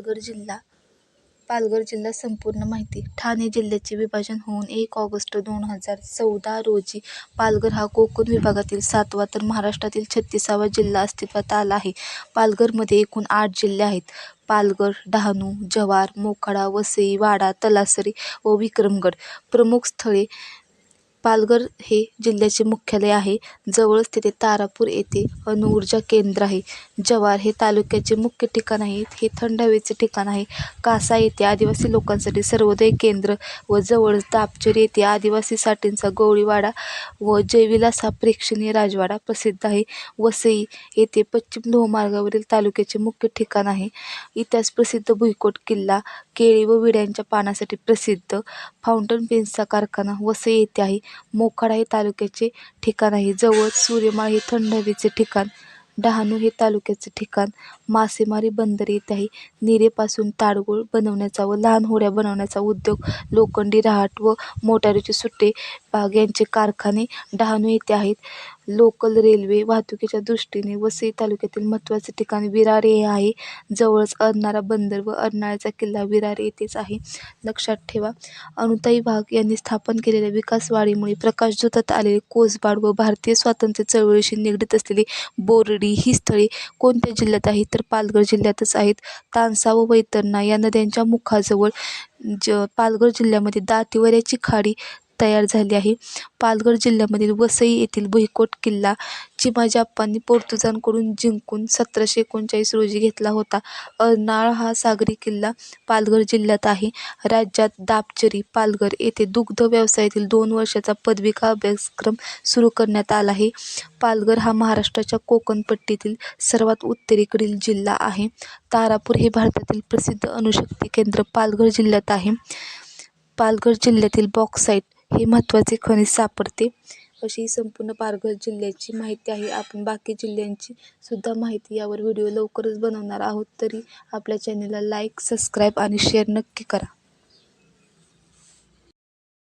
पालघर जिल्हा पालघर जिल्हा संपूर्ण माहिती ठाणे जिल्ह्याचे विभाजन होऊन एक ऑगस्ट दोन हजार चौदा रोजी पालघर हा कोकण विभागातील सातवा तर महाराष्ट्रातील छत्तीसावा जिल्हा अस्तित्वात आला आहे. पालघरमध्ये एकूण आठ जिल्हे आहेत. पालघर, डहाणू, जव्हार, मोखाडा, वसई, वाडा, तलासरी व विक्रमगड. प्रमुख स्थळे पालघर हे जिल्ह्याचे मुख्यालय आहे. जवळच तिथे तारापूर येथे अणुऊर्जा केंद्र आहे. जव्हार हे तालुक्याचे मुख्य ठिकाण आहे. हे थंड हवेचे ठिकाण आहे. कासा येथे आदिवासी लोकांसाठी सर्वोदय केंद्र व जवळच दापचर येथे आदिवासीसाठींचा गवळीवाडा व जयविलास हा प्रेक्षणीय राजवाडा प्रसिद्ध आहे. वसई येथे पश्चिम लोहमार्गावरील तालुक्याचे मुख्य ठिकाण आहे. इतिहास प्रसिद्ध भुईकोट किल्ला केळी व विड्यांच्या पानासाठी प्रसिद्ध. फाउंटन पेन्सचा कारखाना वसई येथे आहे. मोखाडा हे तालुक्याचे ठिकाण आहे. जवळच सूर्यमाळ हे थंड हवेचे ठिकाण. डहाणू हे तालुक्याचे ठिकाण. मासेमारी बंदर येथे आहे. निरेपासून ताडगोळ बनवण्याचा व लहान होड्या बनवण्याचा उद्योग, लोखंडी रहाट व मोटारीचे सुट्टे भाग यांचे कारखाने डहाणू येथे आहेत. लोकल रेल्वे वाहतुकीच्या दृष्टीने वसई तालुक्यातील महत्त्वाचे ठिकाण विरार हे आहे. जवळच अर्नाळा बंदर व अर्नाळ्याचा किल्ला विरार येथेच आहे. लक्षात ठेवा अनुताई वाघ यांनी स्थापन केलेल्या विकासवाडीमुळे प्रकाशझोतात आलेले कोसबाड व भारतीय स्वातंत्र्य चळवळीशी निगडीत असलेली बोर्डी ही स्थळे कोणत्या जिल्ह्यात आहेत तर पालघर जिल्ह्यातच आहेत. तानसा व वैतरणा या नद्यांच्या मुखाजवळ ज पालघर जिल्ह्यामध्ये दातिवऱ्याची खाडी तयार झाली आहे. पालघर जिल्ह्यामधील वसई येथील भुईकोट किल्ला चिमाजी अप्पांनी पोर्तुजांकडून जिंकून सतराशे एकोणचाळीस रोजी घेतला होता. अर्नाळ हा सागरी किल्ला पालघर जिल्ह्यात आहे. राज्यात दापचरी, पालघर येथे दुग्ध व्यवसायातील दोन वर्षाचा पदविका अभ्यासक्रम सुरू करण्यात आला आहे. पालघर हा महाराष्ट्राच्या कोकणपट्टीतील सर्वात उत्तरेकडील जिल्हा आहे. तारापूर हे भारतातील प्रसिद्ध अणुशक्ती केंद्र पालघर जिल्ह्यात आहे. पालघर जिल्ह्यातील बॉक्साईट हे महत्त्वाचे खनिज सापडते. अशी ही संपूर्ण पालघर जिल्ह्याची माहिती आहे. आपण बाकी जिल्ह्यांची सुद्धा माहिती यावर व्हिडिओ लवकरच बनवणार आहोत. तरी आपल्या चॅनेलला लाईक, सबस्क्राईब आणि शेअर नक्की करा.